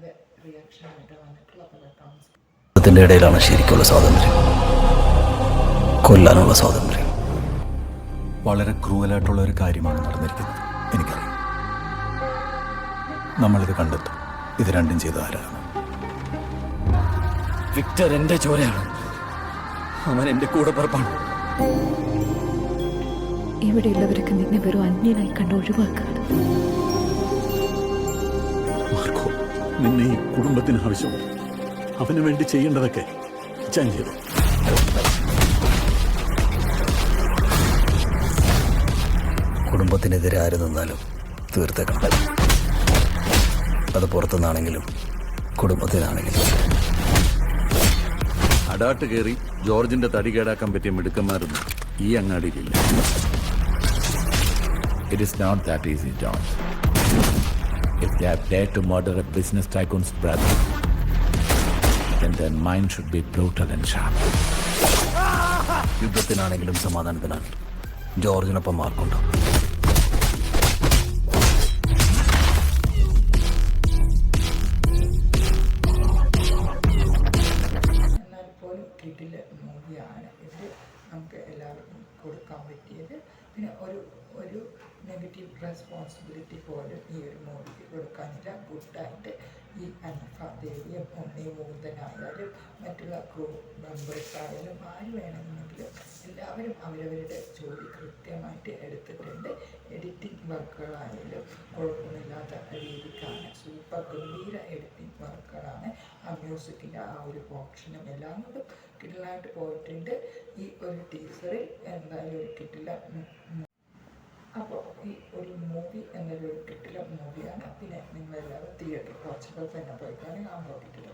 Reaction ആയിട്ട് പല ത്തിന്റെ ഇടയിലാണ് ശരിക്കുള്ള സ്വാതന്ത്ര്യം. കൊല്ലാനുള്ള സ്വാതന്ത്ര്യം. വളരെ ക്രൂവലായിട്ടുള്ള ഒരു കാര്യമാണ് നടന്നിരിക്കുന്നത് എനിക്കറിയാം. നമ്മളിത് കണ്ടെത്തും. ഇത് രണ്ടും ചെയ്ത ആരാണ്? വിക്ടർ എന്റെ ചോരയാണ്. അവൻ എന്റെ കൂടെ പറപ്പാണ്. ഇവിടെയുള്ളവരൊക്കെ നിന്നെ വെറും അന്യനായി കണ്ട് ഒഴിവാക്കുകയാണ്. നിന്നെ ഈ കുടുംബത്തിന് ആവശ്യമുണ്ട് അവന് വേണ്ടി ചെയ്യേണ്ടതൊക്കെ ഞാൻ ചെയ്തു. കുടുംബത്തിനെതിരെ ആര് നിന്നാലും തീർത്തേക്കണം. അത് പുറത്തുനിന്നാണെങ്കിലും കുടുംബത്തിനാണെങ്കിലും. അടാട്ട് കയറി ജോർജിന്റെ തടി കേടാക്കാൻ പറ്റിയ മിടുക്കന്മാരൊന്നും ഈ അങ്ങാടിയിലില്ല. It is not that easy John. They have dared to murder a business tycoon's brother, then their mind should be brutal and sharp. യുദ്ധത്തിനാണെങ്കിലും സമാധാനത്തിനാണ് ജോർജിനൊപ്പം മാർക്കുണ്ടോ പോലും കിട്ടില്ല മൂവിയാണ് ഇത് നമുക്ക് എല്ലാവർക്കും കൊടുക്കാൻ പറ്റിയത്. പിന്നെ ഒരു ഒരു നെഗറ്റീവ് റെസ്പോൺസിബിലിറ്റി പോലും ഈ ഒരു മൂവിക്ക് കൊടുക്കാനില്ല. ഗുഡായിട്ട് ഈ അൻഫ ദേവിയും ഉണ്ണി മൂന്തനായാലും മറ്റുള്ള ക്രൂ മെമ്പേഴ്സ് ആയാലും ആര് വേണമെങ്കിലും എല്ലാവരും അവരവരുടെ ജോലി കൃത്യമായിട്ട് എടുത്തിട്ടുണ്ട്. എഡിറ്റിംഗ് വർക്കുകളായാലും കുഴപ്പമില്ലാത്ത രീതിക്കാണ്. സൂപ്പർ ഗംഭീര എഡിറ്റിംഗ് വർക്കുകളാണ് ആ മ്യൂസിക്കിന്റെ ആ ഒരു ഓപ്ഷനും എല്ലാം കൊണ്ടും കിട്ടിലായിട്ട് പോയിട്ടുണ്ട്. ഈ ഒരു ടീച്ചറിൽ എന്തായാലും ഒരു കിട്ടില്ല അപ്പോൾ ഈ ഒരു മൂവി എന്നൊരു കിട്ടില്ല മൂവിയാണ് പിന്നെ നിങ്ങളെല്ലാവരും തിയേറ്റർ കുറച്ചുകൾ തന്നെ പോയി ആ മൂവി കിട്ടില്ല